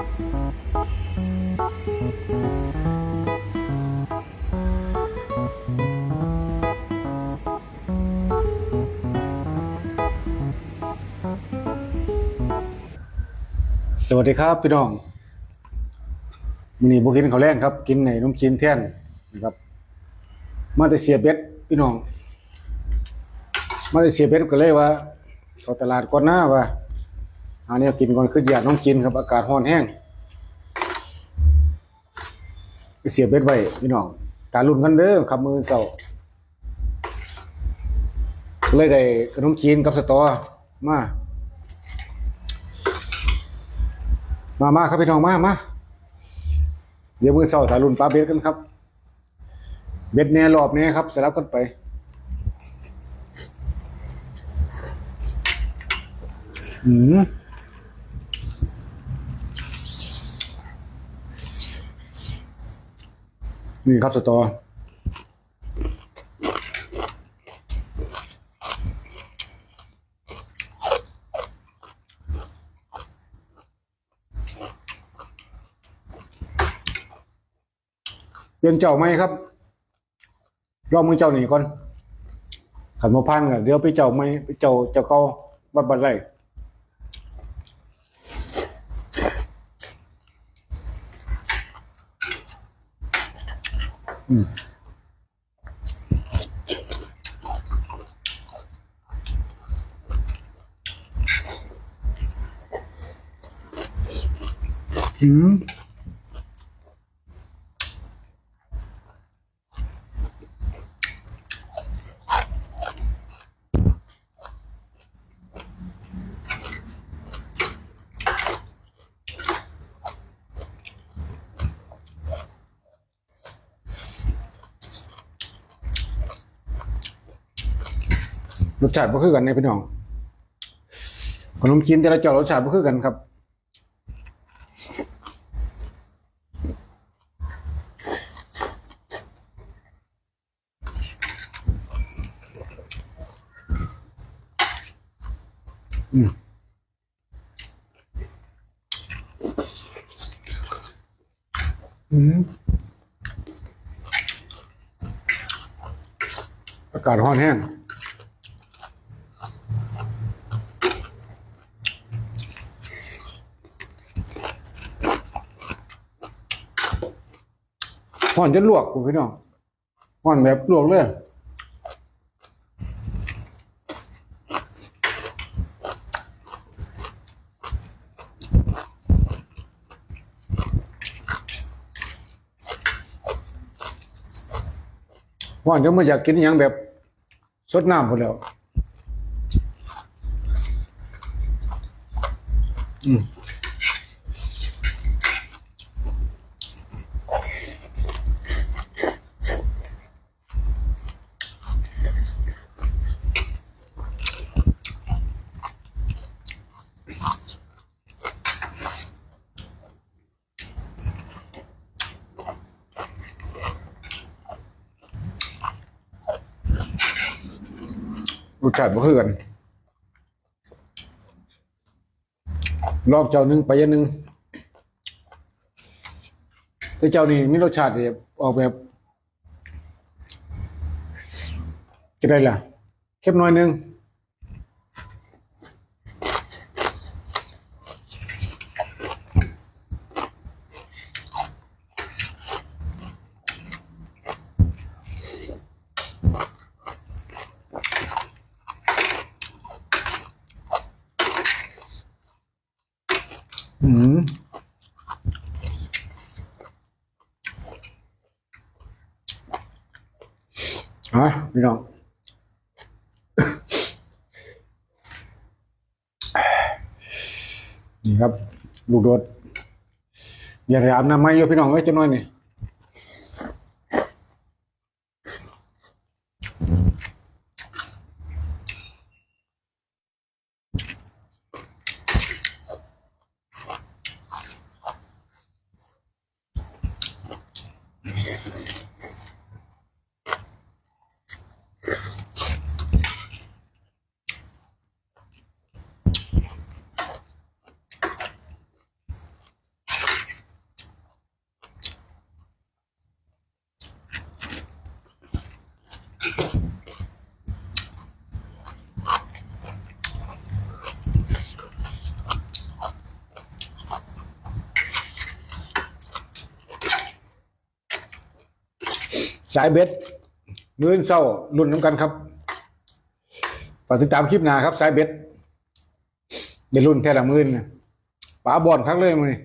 สวัสดีครับพี่น้องมื้อนี้บ่กินข้าวแรงครับ กินในนมจีนแท่นนะครับ มาแต่เสียเบ็ดพี่น้อง มาแต่เสียเบ็ดก็เลยว่าเข้าตลาดก่อนหน้าว่า หาแนวกินก่อนคืออยากน้องกินครับ อากาศร้อนแห้งเสียเบ็ดไว้พี่น้องตาลุ่นกันเด้อครับมือเช้าเลยได้ขนมจีนกับสตอมา มามาครับพี่น้องมามาเดี๋ยวมือเสาสารุนปลาเบ็ดกันครับ เบ็ดแน่รอบแน่ครับสลับกันไปอืม นี่ครับสตอเปลี่ยนเจ้าไหมครับรอบมือเจ้าหนีก่อนขันมาพันกันเดี๋ยวไปเจ้าไหมไปเจ้าเจ้าเก่าบัดบัดไร อืม รสชาติบ่คือกันในพี่น้องขนมจีนแต่ละเจ้ารสชาติบ่คือกันครับอืมอืมอากาศร้อนแห้ง ห่อนจะลวกคุณพี่น้องห่อนแบบลวกเลยห่อนจะมาอยากกินอย่างแบบสดน้ำหมดแล้ว อืม รสชาติบ่คือกันรอบเจ้านึงไปยันนึงแต่เจ้านี่มีรสชาติแบบออกแบบจะได้ล่ะเข้มน้อยนึง อืม อะพี่น้องนี่ครับ ลูกโดดอย่าได้อาบน้ำไม่เยอะพี่น้องไว้จะน้อยนี่ สายเบ็ดมื้อเศร้ารุ่นน้ำกันครับฝากติดตามคลิปหน้าครับ สายเบ็ดได้รุ่นแท้ละมือนะป๋าบอลครั้งเลยมึงนี่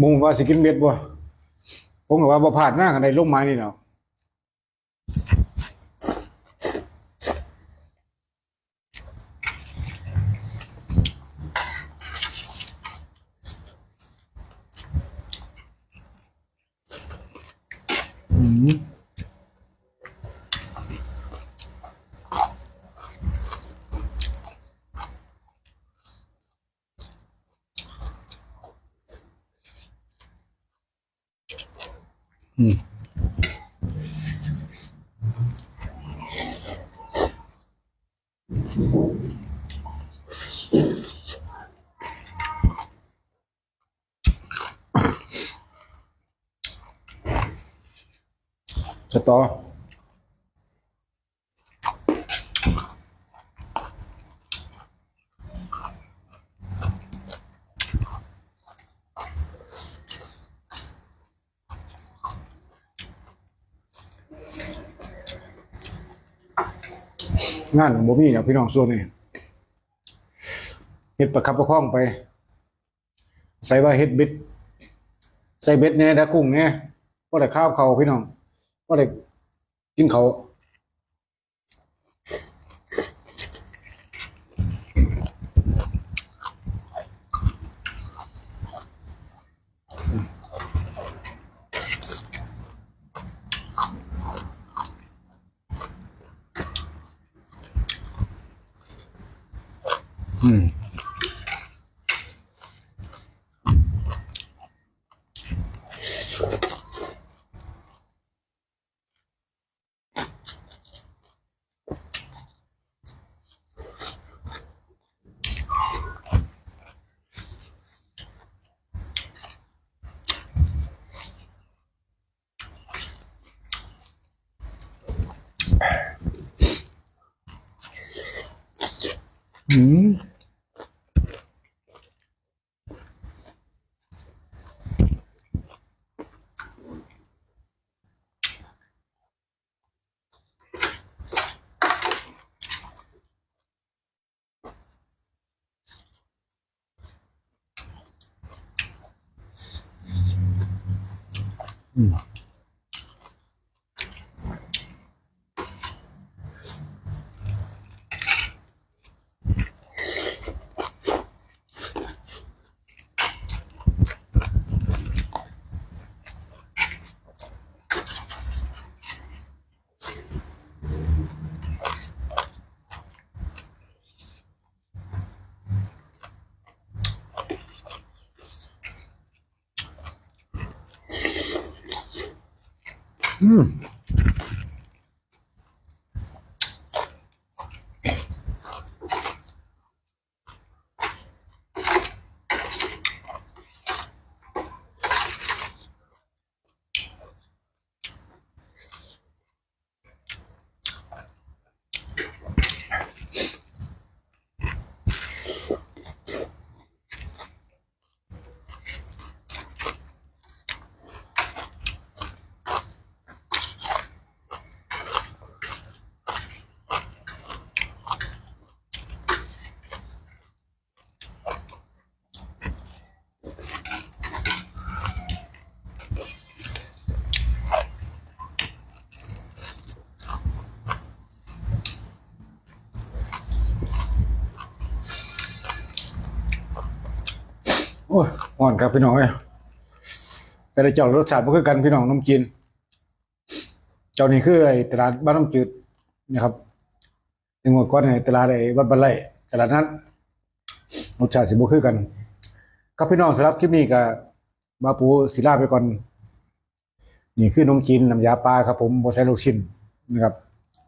มุงว่าสิกินเบ็ดบ่ผมก็ว่าบ่ผ่านหน้ากันในลงไม้นี่เนาะ อืม งานบ่มีเนี่ยพี่น้องส่วนนี้เฮ็ดประคับประคองไป ใส่ว่าเฮ็ดเบ็ดใส่เบ็ดแหน่ดากุ้งแหน่บ่ได้ข้าวเขาพี่น้องบ่ได้กินเขา วอื ม อื โอ้ยอ่อนครับพี่น้องเอ้ยแต่ละเจ้ารสชาติบ่คือกันพี่น้องน้ำกินเจ้านี่คือไอ้ตลาดบ้านน้ำจืดนะครับในงวดก่อนในตลาดไอ้วัดบันไลตลาดนั้นรสชาติสิบ่คือกันครับพี่น้องสำหรับคลิปนี้ก็มาปูศิลาไปก่อน นี่คือนมจีนน้ำยาปลาครับผมบ่ใส่ลูกชิ้นนะครับ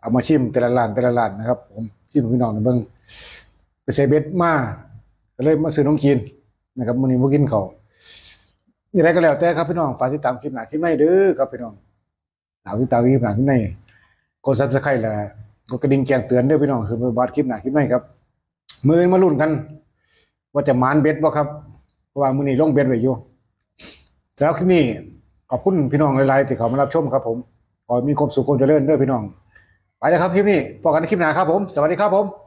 เอามาชิมแต่ละร้านแต่ละร้านนะครับ ผมชิมพี่น้องเบิ่งไปใส่เบ็ดมาก็เลยมาซื้อนมจีน นะครับมื้อนี้บ่กินข้าวอย่างไรก็แล้วแต่ครับพี่น้องฝากติดตามคลิปหน้าคลิปใหม่เด้อครับพี่น้องตามที่ตามที่หนาขึ้นในกดซับสไครต์และกดกระดิ่งแจ้งเตือนเด้อพี่น้องคือบัดคลิปหนาคลิปในครับ มืออนมาลุ้นกัน ว่าจะมานเบ็ดบ่ครับเพราะว่ามื้อนี้ลงเบ็ดไว้อยู่สำหรับคลิปนี้ขอบคุณพี่น้องหลายๆที่เขามารับชมครับ ผมขอมีความสุขความเจริญเด้อพี่น้อง ไปแล้วครับคลิปนี้พบกันในคลิปหน้าครับผม สวัสดีครับผม